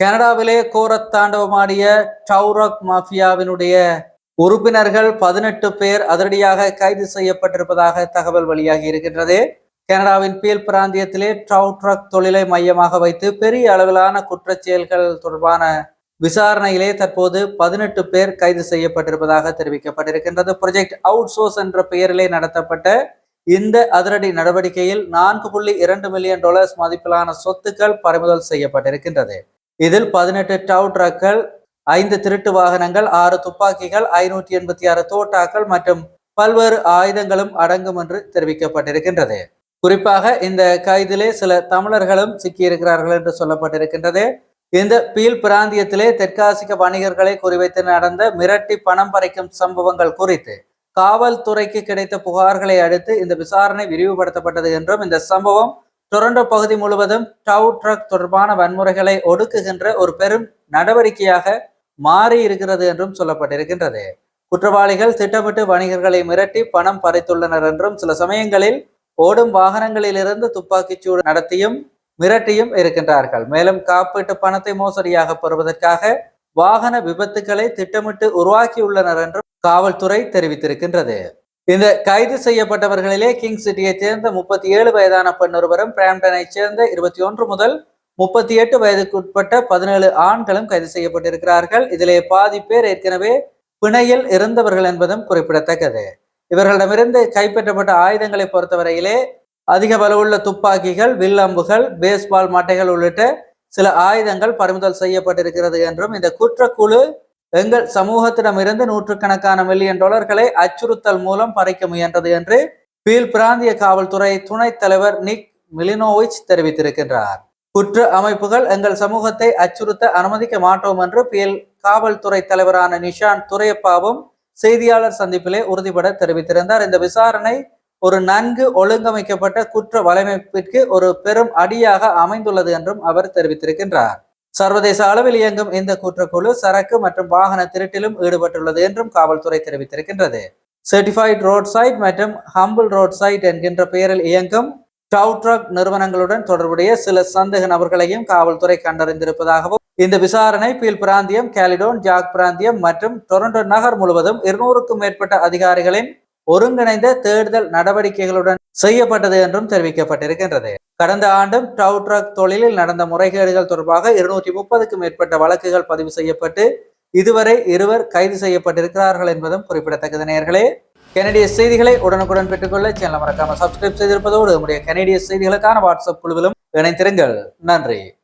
கனடாவிலே கோரத் தாண்டவமாடிய டவுரக் மாஃபியாவினுடைய உறுப்பினர்கள் பதினெட்டு பேர் அதிரடியாக கைது செய்யப்பட்டிருப்பதாக தகவல் வெளியாகி இருக்கின்றது. கனடாவின் பீல் பிராந்தியத்திலே ட்ரக் தொழிலை மையமாக வைத்து பெரிய அளவிலான குற்றச்செயல்கள் தொடர்பான விசாரணையிலே தற்போது பதினெட்டு பேர் கைது செய்யப்பட்டிருப்பதாக தெரிவிக்கப்பட்டிருக்கின்றது. ப்ரொஜெக்ட் அவுட் சோர்ஸ் என்ற பெயரிலே நடத்தப்பட்ட இந்த அதிரடி நடவடிக்கையில் நான்கு புள்ளி இரண்டு மில்லியன் டாலர்ஸ் மதிப்பிலான சொத்துக்கள் பறிமுதல் செய்யப்பட்டிருக்கின்றது. இதில் பதினெட்டு டவு ட்ரக்கள் ஐந்து திருட்டு வாகனங்கள் ஆறு துப்பாக்கிகள் ஐநூற்றி எண்பத்தி ஆறு தோட்டாக்கள் மற்றும் பல்வேறு ஆயுதங்களும் அடங்கும் என்று தெரிவிக்கப்பட்டிருக்கின்றது. குறிப்பாக இந்த கைதிலே சில தமிழர்களும் சிக்கியிருக்கிறார்கள் என்று சொல்லப்பட்டிருக்கின்றது. இந்த பீல் பிராந்தியத்திலே தெற்காசிய வணிகர்களை குறிவைத்து நடந்த மிரட்டி பணம் பறிக்கும் சம்பவங்கள் குறித்து காவல்துறைக்கு கிடைத்த புகார்களை அடுத்து இந்த விசாரணை விரிவுபடுத்தப்பட்டது என்றும் இந்த சம்பவம் டொரண்டோ பகுதி முழுவதும் டவு ட்ரக் தொடர்பான வன்முறைகளை ஒடுக்குகின்ற ஒரு பெரும் நடவடிக்கையாக மாறி இருக்கிறது என்றும் சொல்லப்பட்டிருக்கின்றது. குற்றவாளிகள் திட்டமிட்டு வணிகர்களை மிரட்டி பணம் பறித்துள்ளனர் என்றும் சில சமயங்களில் ஓடும் வாகனங்களிலிருந்து துப்பாக்கிச்சூடு நடத்தியும் மிரட்டியும் இருக்கின்றார்கள். மேலும் காப்பீட்டு பணத்தை மோசடியாக பெறுவதற்காக வாகன விபத்துக்களை திட்டமிட்டு உருவாக்கியுள்ளனர் என்றும் காவல்துறை தெரிவித்திருக்கின்றது. இந்த கைது செய்யப்பட்டவர்களிலே கிங் சிட்டியைச் சேர்ந்த முப்பத்தி ஏழு வயதான பெண் ஒருவரும் பிராம்டனைச் சேர்ந்த இருபத்தி ஒன்று முதல் முப்பத்தி எட்டு வயதுக்குட்பட்ட பதினேழு ஆண்களும் கைது செய்யப்பட்டிருக்கிறார்கள். இதிலே பாதி பேர் ஏற்கனவே பிணையில் இருந்தவர்கள் என்பதும் குறிப்பிடத்தக்கது. இவர்களிடமிருந்து கைப்பற்றப்பட்ட ஆயுதங்களை பொறுத்தவரையிலே அதிக பலவுள்ள துப்பாக்கிகள் வில்லம்புகள் பேஸ்பால் மட்டைகள் உள்ளிட்ட சில ஆயுதங்கள் பறிமுதல் செய்யப்பட்டிருக்கிறது என்றும் இந்த குற்றக்குழு எங்கள் சமூகத்திடமிருந்து நூற்றுக்கணக்கான மில்லியன் டாலர்களை அச்சுறுத்தல் மூலம் பறிக்க முயன்றது என்று பீல் பிராந்திய காவல்துறை துணைத் தலைவர் நிக் மிலினோவிச் தெரிவித்திருக்கின்றார். குற்ற அமைப்புகள் எங்கள் சமூகத்தை அச்சுறுத்த அனுமதிக்க மாட்டோம் என்று பீல் காவல்துறை தலைவரான நிஷான் துரையப்பாவும் செய்தியாளர் சந்திப்பிலே உறுதிபட தெரிவித்திருந்தார். இந்த விசாரணை ஒரு நன்கு ஒழுங்கமைக்கப்பட்ட குற்ற வலைமைப்பிற்கு ஒரு பெரும் அடியாக அமைந்துள்ளது என்றும் அவர் தெரிவித்திருக்கின்றார். சர்வதேச அளவில் இயங்கும் இந்த குற்றக்குழு சரக்கு மற்றும் வாகன திருட்டிலும் ஈடுபட்டுள்ளது என்றும் காவல்துறை தெரிவித்திருக்கின்றது. சர்டிஃபைட் ரோட் சைட் மற்றும் ஹம்பிள் ரோட் சைட் என்கின்ற பெயரில் இயங்கும் டவுட்ரக் நிறுவனங்களுடன் தொடர்புடைய சில சந்தேக நபர்களையும் காவல்துறை கண்டறிந்திருப்பதாகவும் இந்த விசாரணை பீல் பிராந்தியம் கேலிடோன் ஜாக் பிராந்தியம் மற்றும் டொரண்டோ நகர் முழுவதும் இருநூறுக்கும் மேற்பட்ட அதிகாரிகளின் ஒருங்கிணைந்த தேடுதல் நடவடிக்கைகளுடன் செய்யப்பட்டது என்றும் தெரிவிக்கப்பட்டிருக்கின்றது. கடந்த ஆண்டும் டவு ட்ரக் தொழிலில் நடந்த முறைகேடுகள் தொடர்பாக இருநூற்றி முப்பதுக்கும் மேற்பட்ட வழக்குகள் பதிவு செய்யப்பட்டு இதுவரை இருவர் கைது செய்யப்பட்டிருக்கிறார்கள் என்பதும் குறிப்பிடத்தக்கது நேர்களே. கனடிய செய்திகளை உடனுக்குடன் பெற்றுக்கொள்ள சேனல் மறக்காம சப்ஸ்கிரைப் செய்திருப்பதோடு நம்முடைய கனடிய செய்திகளுக்கான வாட்ஸ்அப் குழுவிலும் இணைந்திருங்கள். நன்றி.